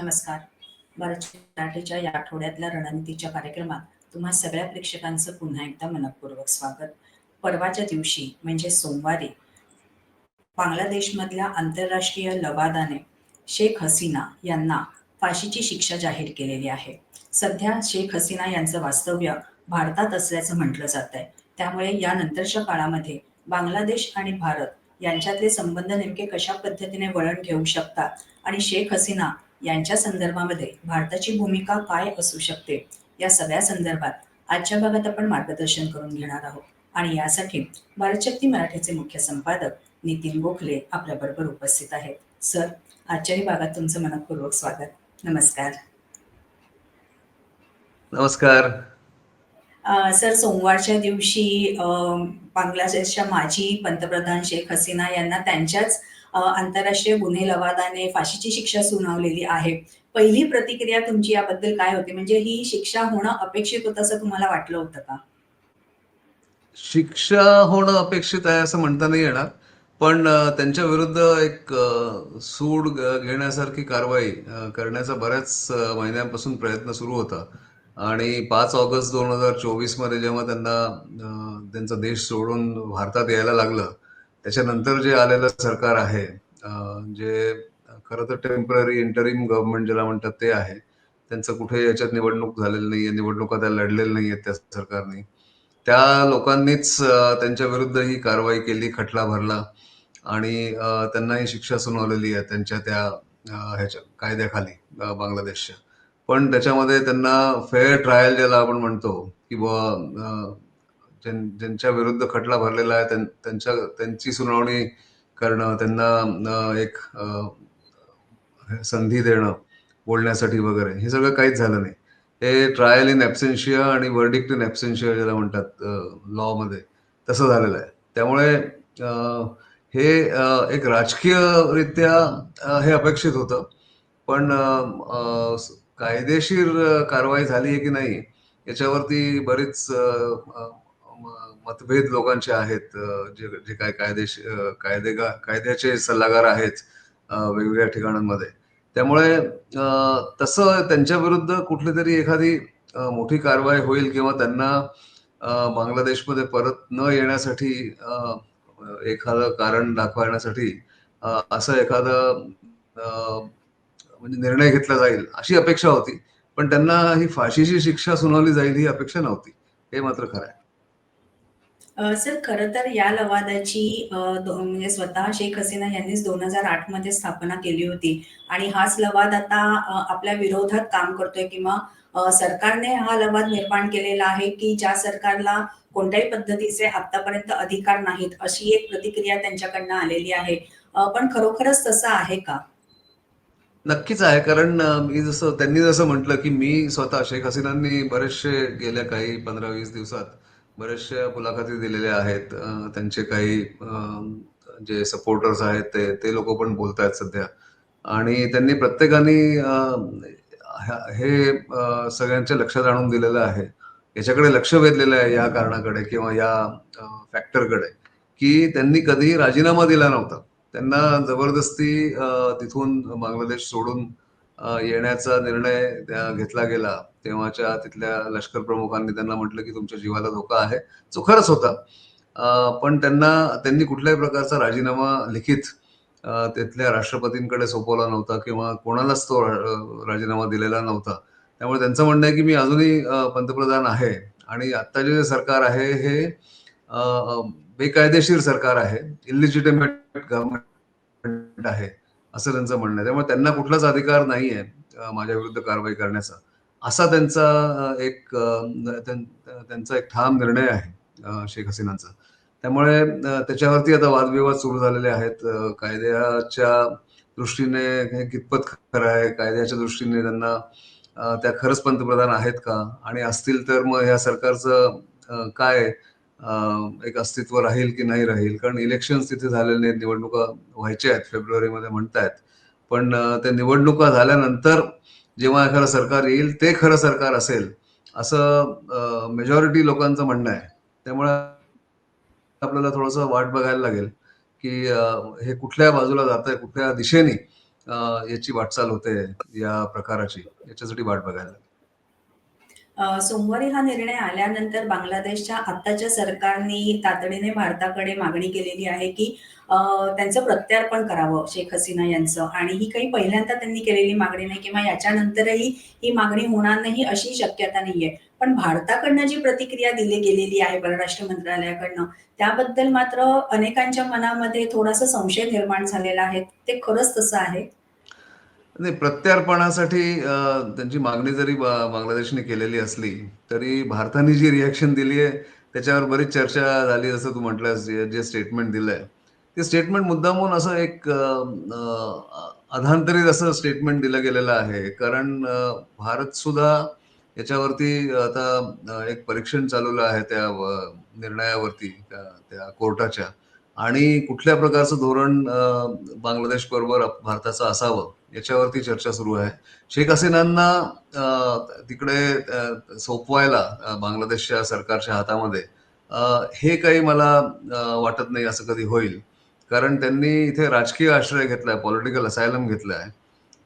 नमस्कार. मराठीच्या या आठवड्यातल्या रणनीतीच्या कार्यक्रमात तुम्हा सगळ्या प्रेक्षकांचं पुन्हा एकदा मनपूर्वक स्वागत. परवाच्या दिवशी म्हणजे सोमवारी बांगलादेशमधल्या आंतरराष्ट्रीय लवादाने शेख हसीना यांना फाशीची शिक्षा जाहीर केलेली आहे. सध्या शेख हसीना यांचं वास्तव्य भारतात असल्याचं म्हटलं जात आहे. त्यामुळे यानंतरच्या काळामध्ये बांगलादेश आणि भारत यांच्यातले संबंध नेमके कशा पद्धतीने वळण घेऊ शकतात आणि शेख हसीना यांच्या संदर्भामध्ये भारताची भूमिका काय असू शकते? या सगळ्या संदर्भात आजच्या भागात आपण मार्गदर्शन करून घेणार आहोत. आणि यासाठी भारतशक्ती मराठीचे मुख्य संपादक नितीन गोखले आपल्याबरोबर उपस्थित आहेत. सर आजच्याही भागात तुमचं मनपूर्वक स्वागत. नमस्कार. नमस्कार. सर सोमवारच्या दिवशी अ, बांगलादेशच्या माजी पंतप्रधान शेख हसीना यांना त्यांच्याच आंतरराष्ट्रीय गुन्हे लवादाने फाशीची शिक्षा सुनावलेली आहे. पहिली प्रतिक्रिया तुमची याबद्दल काय होती? म्हणजे ही शिक्षा होणं अपेक्षित होतं असं तुम्हाला वाटलं होतं का? शिक्षा होणं अपेक्षित आहे असं म्हणता नाही येणार. पण त्यांच्या विरुद्ध एक सूड घेण्यासारखी कारवाई करण्याचा बऱ्याच महिन्यांपासून प्रयत्न सुरू होता. आणि पाच ऑगस्ट दोन हजार चोवीसमध्ये जेव्हा त्यांना त्यांचा देश सोडून भारतात यायला लागलं त्याच्यानंतर जे आलेलं सरकार आहे जे खरं तर टेंपररी इंटरिम गव्हर्नमेंट ज्याला म्हणतात ते आहे त्यांचं कुठे याच्यात निवडणूक झालेली नाहीये निवडणुका त्या लढलेल्या नाहीयेत त्या सरकारने. त्या लोकांनीच त्यांच्या विरुद्ध ही कारवाई केली खटला भरला आणि त्यांनाही शिक्षा सुनावलेली आहे त्यांच्या त्या ह्याच्या कायद्याखाली बांगलादेशच्या. पण त्याच्यामध्ये त्यांना फेअर ट्रायल ज्याला आपण म्हणतो की बुवा ज्यां- ज्यांच्या विरुद्ध खटला भरलेला आहे. त्यां- त्यांच्या त्यांची सुनावणी करणं त्यांना एक संधी देणं बोलण्यासाठी वगैरे हे सगळं काहीच झालं नाही. हे ट्रायल इन ॲब्सेन्शिया आणि वर्डिक्ट इन ॲब्सेन्शिया ज्याला म्हणतात लॉ मध्ये तसं झालेलं आहे. त्यामुळे हे एक राजकीयरित्या हे अपेक्षित होतं. पण कायदेशीर कारवाई झाली आहे की नाही याच्यावरती बरीच मतभेद लोकांचे आहेत जे जे काय कायदेश कायदेगा कायद्याचे सल्लागार आहेत वेगवेगळ्या ठिकाणांमध्ये. त्यामुळे तसं त्यांच्या विरुद्ध कुठली तरी एखादी मोठी कारवाई होईल किंवा त्यांना बांगलादेशमध्ये परत न येण्यासाठी एखादं कारण दाखवण्यासाठी असं एखादं म्हणजे निर्णय घेतला जाईल अशी अपेक्षा होती. पण त्यांना ही फाशीची शिक्षा सुनावली जाईल ही अपेक्षा नव्हती. हे मात्र खरं आहे. अ, सर खरं तर या लवादाची अ, दो म्हणजे स्वतः शेख हसीना यांनीच 2008 मध्ये स्थापना केली होती आणि हाच लवाद आता अ, आपल्या विरोधात काम करतोय किंवा अ, सरकारने हा लवाद निर्माण केलेला आहे, की ज्या सरकारला कोणत्याही पद्धतीचे आतापर्यंत अधिकार नाहीत, अशी एक प्रतिक्रिया त्यांच्याकडनं आलेली आहे. अ, पण खरोखरच तसं आहे का? नक्कीच आहे कारण अ, मी जसं त्यांनी जसं म्हटलं की मी स्वतः शेख हसीनांनी बरेचसे गेल्या काही पंधरा वीस दिवसात बरेचशा मुलाखती दिलेल्या आहेत. त्यांचे काही जे सपोर्टर्स आहेत ते ते लोक पण बोलत आहेत सध्या. आणि त्यांनी प्रत्येकाने हे सगळ्यांच्या लक्षात आणून दिलेलं आहे. याच्याकडे लक्ष वेधलेलं आहे या कारणाकडे किंवा या फॅक्टरकडे की त्यांनी कधीही राजीनामा दिला नव्हता. त्यांना जबरदस्ती तिथून बांगलादेश सोडून येण्याचा निर्णय घेतला गेला. तेव्हाच्या तिथल्या लष्कर प्रमुखांनी त्यांना म्हटलं की तुमच्या जीवाला धोका आहे. जो खरंच होता. पण त्यांना त्यांनी कुठल्याही प्रकारचा राजीनामा लिखित तिथल्या राष्ट्रपतींकडे सोपवला नव्हता किंवा कोणालाच तो राजीनामा दिलेला नव्हता. त्यामुळे त्यांचं म्हणणं आहे की मी अजूनही पंतप्रधान आहे आणि आत्ताचे जे सरकार आहे हे बेकायदेशीर सरकार आहे. इलिजिटिमेट गव्हर्नमेंट आहे. असं त्यांचं म्हणणं आहे. त्यामुळे त्यांना कुठलाच अधिकार नाही आहे माझ्या विरुद्ध कारवाई करण्याचा. असा त्यांचा एक त्यां- त्यांचा एक ठाम निर्णय आहे शेख हसीनांचा. त्यामुळे त्याच्यावरती आता वादविवाद सुरू झालेले आहेत. कायद्याच्या दृष्टीने हे कितपत खरं आहे? कायद्याच्या दृष्टीने त्यांना त्या खरंच पंतप्रधान आहेत का? आणि असतील तर मग ह्या सरकारचं काय एक अस्तित्व राहील की नाही राहील? कारण इलेक्शन तिथे झालेले नाहीत निवडणुका व्हायच्या आहेत फेब्रुवारीमध्ये म्हणतायत. पण त्या निवडणुका झाल्यानंतर जेव्हा एखादं सरकार येईल ते खरं सरकार असेल असं मेजॉरिटी लोकांचं म्हणणं आहे. त्यामुळे आपल्याला थोडंसं वाट बघायला लागेल की हे कुठल्या बाजूला जात आहे कुठल्या दिशेने याची वाटचाल होते या प्रकाराची. याच्यासाठी वाट बघायला लागेल. सोमवारी हा निर्णय आल्यानंतर बांगलादेशच्या आत्ताच्या सरकारने तातडीने भारताकडे मागणी केलेली आहे की त्यांचं प्रत्यार्पण करावं शेख हसीना यांचं. आणि ही काही पहिल्यांदा त्यांनी केलेली मागणी नाही किंवा याच्यानंतरही ही मागणी होणार नाही अशी शक्यता नाहीये. पण भारताकडनं जी प्रतिक्रिया दिली गेलेली आहे परराष्ट्र मंत्रालयाकडनं त्याबद्दल मात्र अनेकांच्या मनामध्ये थोडासा संशय निर्माण झालेला आहे. ते खरंच तसं आहे? नाही प्रत्यार्पणासाठी त्यांची मागणी जरी बा- बांगलादेशने केलेली असली तरी भारताने जी रिॲक्शन दिली आहे त्याच्यावर बरीच चर्चा झाली जसं तू म्हटलंस जे जे स्टेटमेंट दिलंय. ते स्टेटमेंट मुद्दामून असं एक अं, अधांतरित असं स्टेटमेंट दिलं गेलेलं आहे. कारण भारत सुद्धा याच्यावरती आता एक परीक्षण चालवलं आहे त्या निर्णयावरती त्या त्या कोर्टाच्या. आणि कुठल्या प्रकारचं धोरण अं, बांगलादेश बरोबर भारताचं असावं याच्यावरती चर्चा सुरू आहे. शेख हसीनांना तिकडे सोपवायला बांगलादेशच्या सरकारच्या हातामध्ये हे काही मला वाटत नाही असं कधी होईल. कारण त्यांनी इथे राजकीय आश्रय घेतलाय पॉलिटिकल असायलम घेतलाय.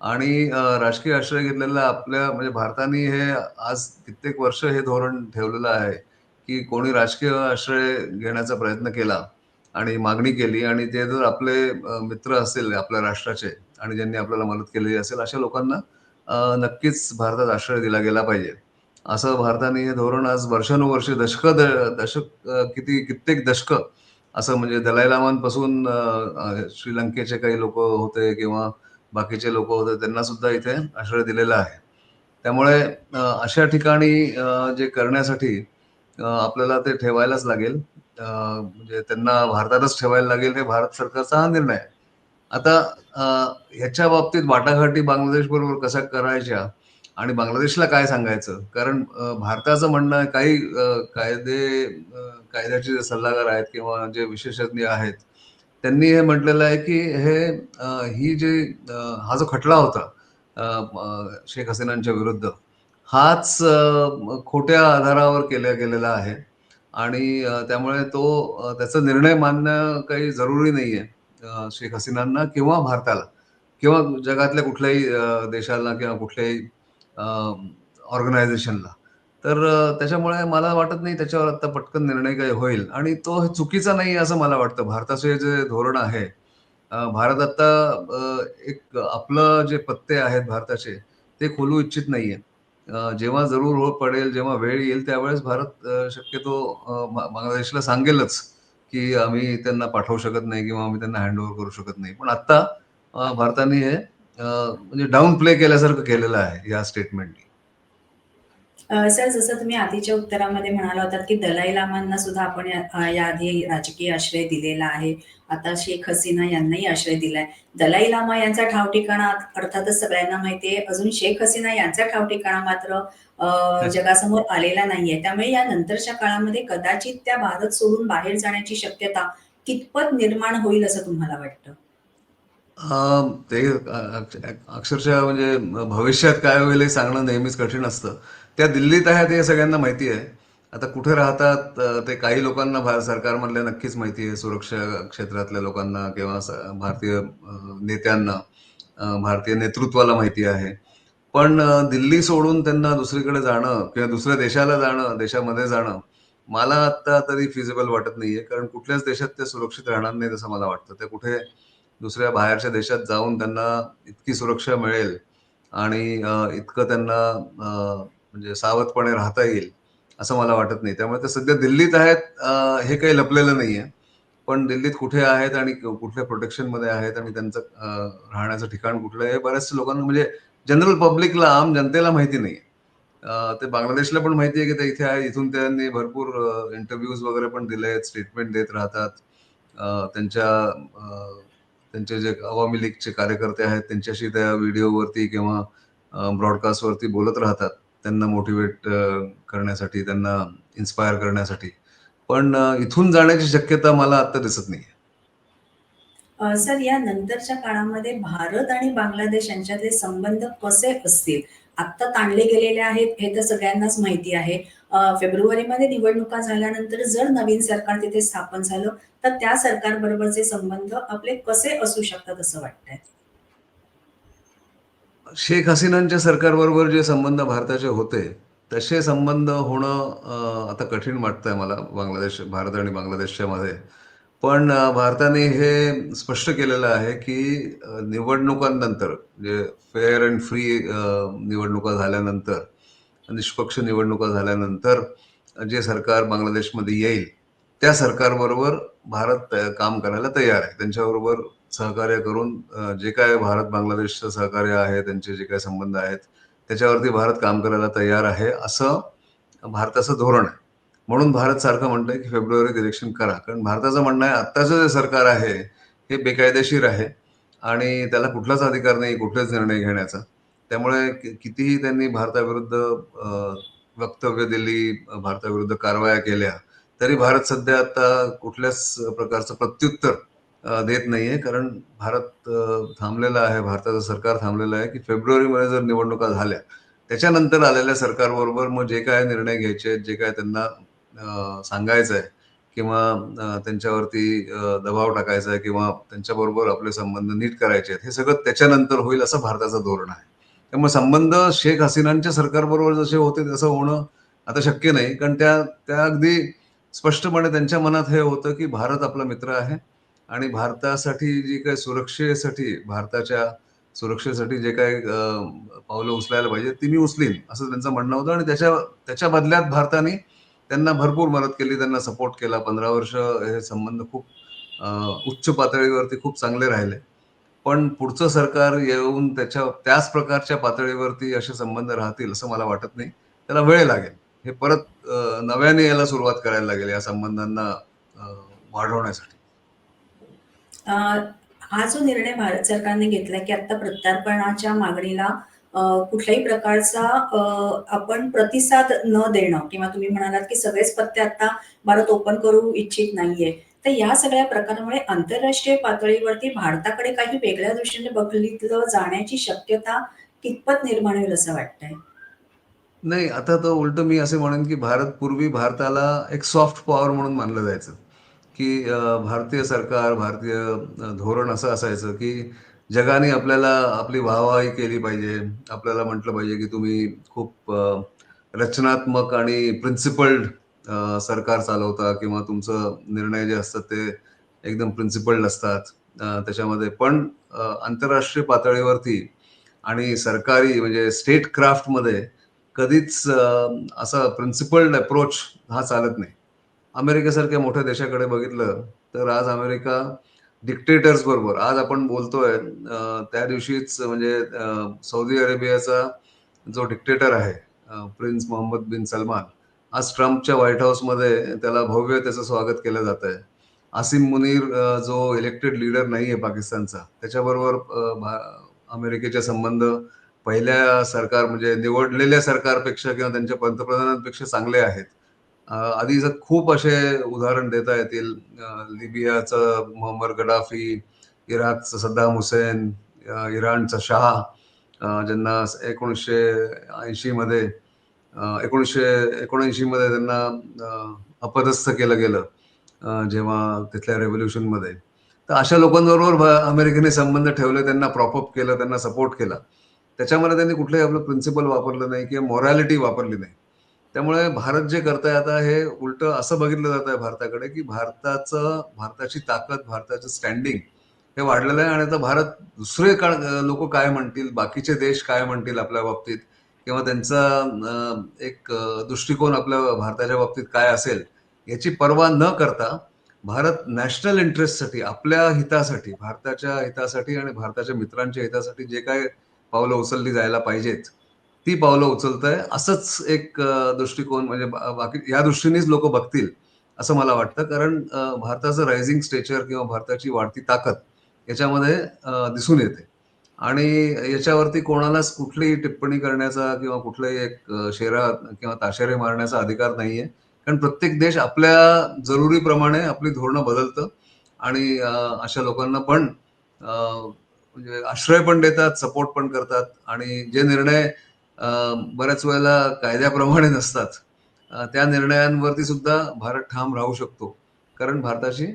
आणि राजकीय आश्रय घेतलेला आपल्या म्हणजे भारताने हे आज कित्येक वर्ष हे धोरण ठेवलेलं आहे की कोणी राजकीय आश्रय घेण्याचा प्रयत्न केला आणि मागणी केली आणि ते जर आपले मित्र असतील आपल्या राष्ट्राचे आणि ज्यांनी आपल्याला मदत केलेली असेल अशा लोकांना नक्कीच भारतात आश्रय दिला गेला पाहिजे. असं भारताने हे धोरण आज वर्षानुवर्ष दशक दशक किती कित्येक दशक असं म्हणजे दलाई लामांपासून श्रीलंकेचे काही लोक होते किंवा बाकीचे लोक होते त्यांना सुद्धा इथे आश्रय दिलेला आहे. त्यामुळे अशा ठिकाणी जे करण्यासाठी आपल्याला ते ठेवायलाच लागेल. म्हणजे त्यांना भारतातच ठेवायला लागेल हे भारत सरकारचा हा निर्णय आहे. आता ह्याच्या बाबतीत वाटाघाटी बांगलादेश बरोबर कशा करायच्या आणि बांगलादेशला काय सांगायचं? कारण भारताचं म्हणणं काही कायदे कायद्याचे जे सल्लागार आहेत किंवा जे विशेषज्ञ आहेत त्यांनी हे म्हटलेलं आहे की हे ही जे हा जो खटला होता शेख हसीनांच्या विरुद्ध हाच खोट्या आधारावर केला गेलेला आहे. आणि त्यामुळे तो त्याचा निर्णय मानणं काही जरुरी नाहीये आहे शेख हसीनांना किंवा भारताला. किंवा जगातल्या कुठल्याही देशाला किंवा कुठल्याही ऑर्गनायझेशनला. तर त्याच्यामुळे मला वाटत नाही त्याच्यावर आता पटकन निर्णय काही होईल. आणि तो चुकीचा नाही असं मला वाटतं. भारताचे जे धोरण आहे भारत आता एक आपलं जे पत्ते आहेत भारताचे ते खोलू इच्छित नाहीये. अं, जेव्हा जरूर हो पडेल जेव्हा वेळ येईल त्यावेळेस भारत शक्यतो बांगलादेशला सांगेलच की आम्ही त्यांना पाठवू शकत नाही किंवा आम्ही त्यांना हँड ओव्हर करू शकत नाही. पण आता भारताने हे म्हणजे डाऊन प्ले केल्यासारखं केलेलं आहे या स्टेटमेंटनी सर जसं तुम्ही आधीच्या उत्तरामध्ये म्हणाला होतात की दलाई लामांना सुद्धा आपण याआधी राजकीय आश्रय दिलेला आहे. आता शेख हसीना यांनाही आश्रय दिलाय. दलाई लामा यांचा ठाव ठिकाणा अर्थातच सगळ्यांना माहितीये अजून शेख हसीना यांचा ठाव ठिकाणा मात्र जगासमोर आलेला नाहीये. त्यामुळे या नंतरच्या काळामध्ये कदाचित त्या भारत सोडून बाहेर जाण्याची शक्यता कितपत निर्माण होईल असं तुम्हाला वाटतं? अं, ते अक्षरशः म्हणजे भविष्यात काय होईल हे सांगणं नेहमीच कठीण असतं. त्या दिल्लीत आहेत हे सगळ्यांना माहिती आहे. आता कुठे राहतात ते काही लोकांना भारत सरकारमधल्या नक्कीच माहिती आहे. सुरक्षा क्षेत्रातल्या लोकांना किंवा स- भारतीय नेत्यांना भारतीय नेतृत्वाला माहिती आहे. पण दिल्ली सोडून त्यांना दुसरीकडे जाणं किंवा दुसऱ्या देशाला जाणं देशामध्ये जाणं मला आत्ता तरी फिजिबल वाटत नाहीये. कारण कुठल्याच देशात ते सुरक्षित राहणार नाही असं मला वाटतं. ते कुठे दुसऱ्या बाहेरच्या देशात जाऊन त्यांना इतकी सुरक्षा मिळेल आणि इतकं त्यांना म्हणजे सावधपणे राहता येईल असं मला वाटत नाही. त्यामुळे ते सध्या दिल्लीत आहेत हे काही लपलेलं नाही आहे पण दिल्लीत कुठे आहेत आणि क- कुठल्या प्रोटेक्शनमध्ये आहेत आणि त्यांचं राहण्याचं ठिकाण कुठलं आहे हे बऱ्याचशा लोकांना म्हणजे जनरल पब्लिकला आम जनतेला माहिती नाही ते बांगलादेशला पण माहिती आहे की ते इथे आहे इथून त्यांनी भरपूर इंटरव्ह्यूज वगैरे पण दिले आहेत स्टेटमेंट देत राहतात. त्यांच्या त्यांचे जे अवामी लीगचे कार्यकर्ते आहेत त्यांच्याशी त्या व्हिडिओवरती किंवा ब्रॉडकास्टवरती बोलत राहतात. त्यांना मोटिवेट करण्यासाठी त्यांना इन्स्पायर करण्यासाठी. पण इथून जाण्याची शक्यता मला आता दिसत नाही सर या नंतरच्या काळामध्ये भारत आणि बांगलादेश यांच्यातले संबंध कसे असतील? आत्ता ताणले गेलेले आहेत हे तर सगळ्यांनाच माहिती आहे. फेब्रुवारीमध्ये निवडणुका झाल्यानंतर जर नवीन सरकार तिथे स्थापन झालं तर त्या सरकारबरोबरचे संबंध आपले कसे असू शकतात असं वाटतंय? शेख हसीनांच्या सरकारबरोबर जे संबंध भारताचे होते तसे संबंध होणं आता कठीण वाटतं आहे मला बांगलादेश भारत आणि बांगलादेशच्या मध्ये. पण भारताने हे स्पष्ट केलेलं आहे की निवडणुकांनंतर जे फेअर अँड फ्री निवडणुका झाल्यानंतर निष्पक्ष निवडणुका झाल्यानंतर जे सरकार बांगलादेशमध्ये येईल त्या सरकारबरोबर भारत काम करायला तयार आहे. त्यांच्याबरोबर सहकार्य करून जे काय भारत बांगलादेशचं सहकार्य आहे त्यांचे जे काय संबंध आहेत त्याच्यावरती भारत काम करायला तयार आहे असं भारताचं धोरण आहे. म्हणून भारत सारखं म्हणतंय की फेब्रुवारीत इलेक्शन करा. कारण भारताचं म्हणणं आहे आत्ताचं जे सरकार आहे हे बेकायदेशीर आहे आणि त्याला कुठलाच अधिकार नाही कुठलेच निर्णय घेण्याचा. त्यामुळे कितीही त्यांनी भारताविरुद्ध वक्तव्य दिली भारताविरुद्ध कारवाया केल्या तरी भारत सध्या आता कुठल्याच प्रकारचं प्रत्युत्तर देत नाही आहे कारण भारत थांबलेला आहे भारताचं सरकार थांबलेलं आहे की फेब्रुवारीमध्ये जर निवडणुका झाल्या त्याच्यानंतर आलेल्या सरकारबरोबर मग जे काय निर्णय घ्यायचे आहेत, जे काय त्यांना सांगायचं आहे किंवा त्यांच्यावरती दबाव टाकायचा आहे किंवा त्यांच्याबरोबर आपले संबंध नीट करायचे आहेत हे सगळं त्याच्यानंतर होईल असं भारताचं धोरण आहे. त्यामुळे संबंध शेख हसीनांच्या सरकारबरोबर जसे होते तसं होणं आता शक्य नाही. कारण त्या त्या अगदी स्पष्टपणे त्यांच्या मनात हे होतं की भारत आपला मित्र आहे. आणि भारतासाठी जी काय सुरक्षेसाठी भारताच्या सुरक्षेसाठी जे काही पावलं उचलायला पाहिजे ती मी उचलीन असं त्यांचं म्हणणं होतं. आणि त्याच्या त्याच्या बदल्यात भारताने त्यांना भरपूर मदत केली त्यांना सपोर्ट केला. पंधरा वर्ष हे संबंध खूप उच्च पातळीवरती खूप चांगले राहिले. पण पुढचं सरकार येऊन त्याच्या त्याच प्रकारच्या पातळीवरती असे संबंध राहतील असं मला वाटत नाही. त्याला वेळ लागेल. हे परत नव्याने याला सुरुवात करायला लागेल या संबंधांना वाढवण्यासाठी. हा जो निर्णय भारत सरकारने घेतला की आता प्रत्यार्पणाच्या मागणीला कुठल्याही प्रकारचा आपण प्रतिसाद न देणं किंवा तुम्ही म्हणालात की सगळेच पत्ते आता भारत ओपन करू इच्छित नाहीये. तर या सगळ्या प्रकारामुळे आंतरराष्ट्रीय पातळीवरती भारताकडे काही वेगळ्या दृष्टीने बघितलं जाण्याची शक्यता कितपत निर्माण होईल असं वाटतंय? नाही आता तर उलट मी असे म्हणेन की भारत पूर्वी भारताला एक सॉफ्ट पॉवर म्हणून मानलं जायचं. की भारतीय सरकार भारतीय धोरण असं असायचं की जगाने आपल्याला आपली वाहवाही केली पाहिजे. आपल्याला म्हटलं पाहिजे की तुम्ही खूप रचनात्मक आणि प्रिन्सिपल्ड सरकार चालवता किंवा तुमचं निर्णय जे असतात ते एकदम प्रिन्सिपल्ड असतात. त्याच्यामध्ये पण आंतरराष्ट्रीय पातळीवरती आणि सरकारी म्हणजे स्टेट क्राफ्टमध्ये कधीच असं असा प्रिन्सिपल्ड अप्रोच हा चालत नाही. अमेरिकेसारख्या मोठ्या देशाकडे बघितलं तर आज अमेरिका डिक्टेटर्स बरोबर. आज आपण बोलतोय त्या दिवशीच म्हणजे सौदी अरेबियाचा जो डिक्टेटर आहे प्रिन्स मोहम्मद बिन सलमान आज ट्रम्पच्या व्हाईट हाऊसमध्ये त्याला भव्य त्याचं स्वागत केलं जात आहे आसिम मुनीर जो इलेक्टेड लीडर नाही आहे पाकिस्तानचा त्याच्याबरोबर अमेरिकेचे संबंध पहिल्या सरकार म्हणजे निवडलेल्या सरकारपेक्षा किंवा त्यांच्या पंतप्रधानांपेक्षा चांगले आहेत. आधी जर खूप असे उदाहरण देता येतील लिबियाचं मोहम्मद गडाफी इराकचं सद्दाम हुसेन इराणचा शाह ज्यांना एकोणीसशे ऐंशीमध्ये एकोणीसशे एकोणऐंशीमध्ये त्यांना अपदस्थ केलं गेलं जेव्हा तिथल्या रेव्होल्युशनमध्ये तर अशा लोकांबरोबर अमेरिकेने संबंध ठेवले त्यांना प्रॉपअप केलं त्यांना सपोर्ट केला. त्याच्यामध्ये त्यांनी कुठलंही आपलं प्रिन्सिपल वापरलं नाही किंवा मॉरॅलिटी वापरली नाही. त्यामुळे भारत जे करताय आता हे उलट असं बघितलं जात आहे भारताकडे की भारताचं भारताची ताकद भारताचं स्टँडिंग हे वाढलेलं आहे आणि आता भारत दुसरे का लोक काय म्हणतील बाकीचे देश काय म्हणतील आपल्या बाबतीत? किंवा त्यांचा एक दृष्टिकोन आपल्या भारताच्या बाबतीत काय असेल? याची पर्वा न करता भारत नॅशनल इंटरेस्टसाठी आपल्या हितासाठी भारताच्या हितासाठी आणि भारताच्या मित्रांच्या हितासाठी जे काय पावलं उचलली जायला पाहिजेत ती पावलं उचलत आहे असंच एक दृष्टिकोन म्हणजे बाकी या दृष्टीनेच लोक बघतील असं मला वाटतं. कारण भारताचं रायझिंग स्टेचर किंवा भारताची वाढती ताकद याच्यामध्ये दिसून येते. आणि याच्यावरती कोणालाच कुठलीही टिप्पणी करण्याचा किंवा कुठलाही एक शेरा किंवा ताशेरे मारण्याचा अधिकार नाहीये. कारण प्रत्येक देश आपल्या जरुरीप्रमाणे आपली धोरणं बदलतं. आणि अशा लोकांना पण म्हणजे आश्रय पण देतात सपोर्ट पण करतात. आणि जे निर्णय बऱ्याच वेळेला कायद्याप्रमाणे नसतात. त्या निर्णयांवरती सुद्धा भारत ठाम राहू शकतो. कारण भारताची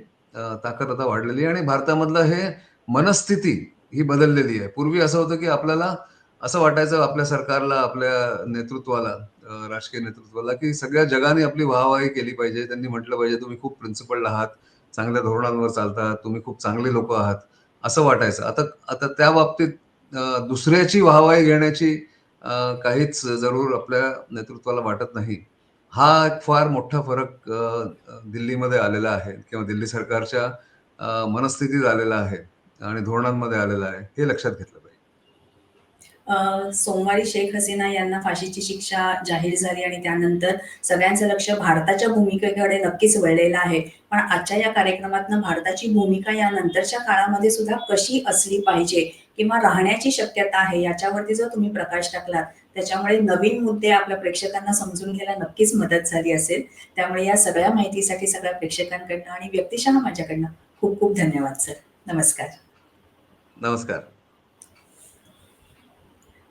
ताकद आता वाढलेली आहे आणि भारतामधलं हे मनस्थिती ही बदललेली आहे. पूर्वी असं होतं की आपल्याला असं वाटायचं आपल्या सरकारला आपल्या नेतृत्वाला राजकीय नेतृत्वाला की सगळ्या जगाने आपली वाहवाही केली पाहिजे. त्यांनी म्हटलं पाहिजे तुम्ही खूप प्रिन्सिपल आहात चांगल्या धोरणांवर चालतात तुम्ही खूप चांगले लोक आहात. असं वाटायचं. आता आता त्या बाबतीत दुसऱ्याची वाहवाही घेण्याची काहीच जरूर आपल्या नेतृत्वाला वाटत नाही. हा एक फार मोठा फरक दिल्लीमध्ये आलेला आहे किंवा दिल्ली सरकारच्या मनस्थितीत आलेला आहे आणि धोरणांमध्ये आलेला आहे हे लक्षात घेतलं पाहिजे. सोमवारी शेख हसीना यांना फाशीची शिक्षा जाहीर झाली आणि त्यानंतर सगळ्यांचं लक्ष भारताच्या भूमिकेकडे नक्कीच वळलेलं आहे. पण आजच्या या कार्यक्रमातनं भारताची भूमिका या नंतरच्या काळामध्ये सुद्धा कशी असली पाहिजे किंवा राहण्याची शक्यता आहे याच्यावरती जर तुम्ही प्रकाश टाकलात त्याच्यामुळे नवीन मुद्दे आपल्या प्रेक्षकांना समजून घ्यायला नक्कीच मदत झाली असेल. त्यामुळे या सगळ्या माहितीसाठी सगळ्या प्रेक्षकांकडनं आणि व्यक्तिशः माझ्याकडनं खूप खूप धन्यवाद सर. नमस्कार. नमस्कार.